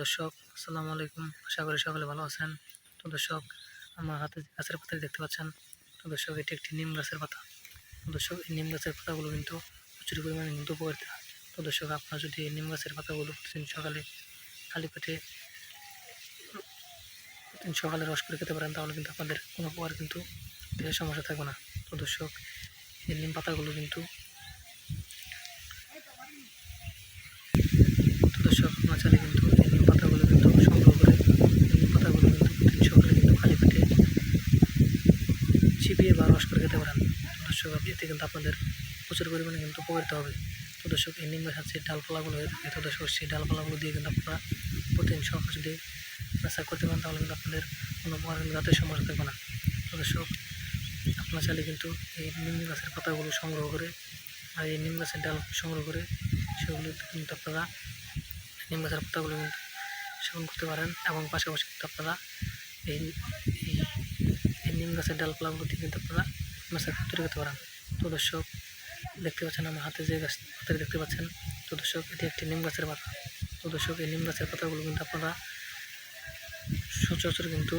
দর্শক, আসসালামু আলাইকুম। আশা করি সকলে ভালো আছেন। তো দর্শক, আমার হাতে গাছের পাতা দেখতে পাচ্ছেন, তো দর্শক, এটি একটি নিম গাছের পাতা। তো দর্শক, এই নিম গাছের পাতাগুলো কিন্তু প্রচুর পরিমাণে কিন্তু উপকারিতা। তো দর্শক, আপনারা যদি এই নিম গাছের পাতাগুলো প্রতিদিন সকালে খালি পেটে, প্রতিদিন সকালে রস করে খেতে পারেন, তাহলে কিন্তু আপনাদের কোনো উপকার কিন্তু দেহের সমস্যা থাকবে না। তো দর্শক, এই নিম পাতাগুলো কিন্তু দর্শক আপনারা চাইলে কিন্তু এই নিম পাতাগুলো কিন্তু সংগ্রহ করে এই নিম পাতাগুলো কিন্তু প্রতিদিন সকালে কিন্তু খালি পেটে চিবিয়ে বা রস করে খেতে পারেন। দর্শক এতে কিন্তু আপনাদের প্রচুর পরিমাণে কিন্তু উপকারিত হবে। তো দর্শক, এই নিম গাছের যে ডালপালাগুলো হয়ে থাকে, তো দর্শক, সেই ডালপালাগুলো দিয়ে কিন্তু আপনারা প্রতিদিন সকালে যদি মেসা করতে পারেন, তাহলে কিন্তু আপনাদের কোনো দাঁতের সমস্যা থাকবে না। তো দর্শক, আপনারা চাইলে কিন্তু এই নিম গাছের পাতাগুলো সংগ্রহ করে আর এই নিম গাছের ডাল সংগ্রহ করে, সেগুলো কিন্তু আপনারা নিম গাছের পাতাগুলো কিন্তু সেবন করতে পারেন। এবং পাশাপাশি কিন্তু আপনারা এই নিম গাছের ডালপালাগুলো দিয়ে কিন্তু আপনারা মেসা তৈরি করতে পারেন। তো দর্শক, দেখতে পাচ্ছেন আমার হাতে যে গাছ পাতা দেখতে পাচ্ছেন। তো দর্শক, এটি একটি নিম গাছের পাতা। তো দর্শক, এই নিম গাছের পাতাগুলো কিন্তু আপনারা সচরাচর কিন্তু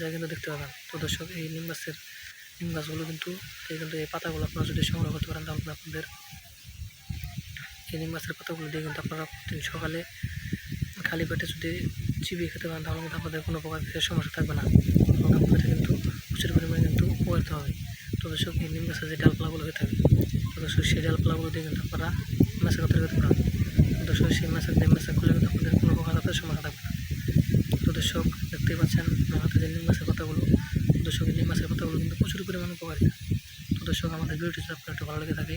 জায়গায় কিন্তু দেখতে পাবেন। তো দর্শক, এই নিম গাছের, নিম গাছগুলো কিন্তু কিন্তু এই পাতাগুলো আপনারা যদি সংগ্রহ করতে পারেন, তাহলে আপনাদের এই নিম গাছের পাতাগুলো দিয়ে কিন্তু আপনারা প্রতিদিন সকালে খালি পেটে যদি চিবিয়ে খেতে পারেন, তাহলে কিন্তু আপনাদের কোনো প্রকার দেহের সমস্যা থাকবে না। এবং আপনাদের কিন্তু প্রচুর পরিমাণে কিন্তু উপকারিত হবে। তো দর্শক নিম গাছের যে ডালপালাগুলো হয়ে থাকে তো দর্শক সেই ডালপালাগুলো দিয়ে কিন্তু আপনারা মেসা করতে করতে পারেন। দর্শক সেই মেসা দিয়ে মেসা করলে কিন্তু আপনাদের কোনো প্রকার দাঁতের সমস্যা থাকবে না। তো দর্শক দেখতেই পাচ্ছেন হাতে যে নিম গাছের তো দর্শক নিম গাছের পাতাগুলো কিন্তু প্রচুর পরিমাণে উপকারিতা। তো দর্শক আমাদের ভিডিওটি যদি আপনার একটু ভালো লেগে থাকে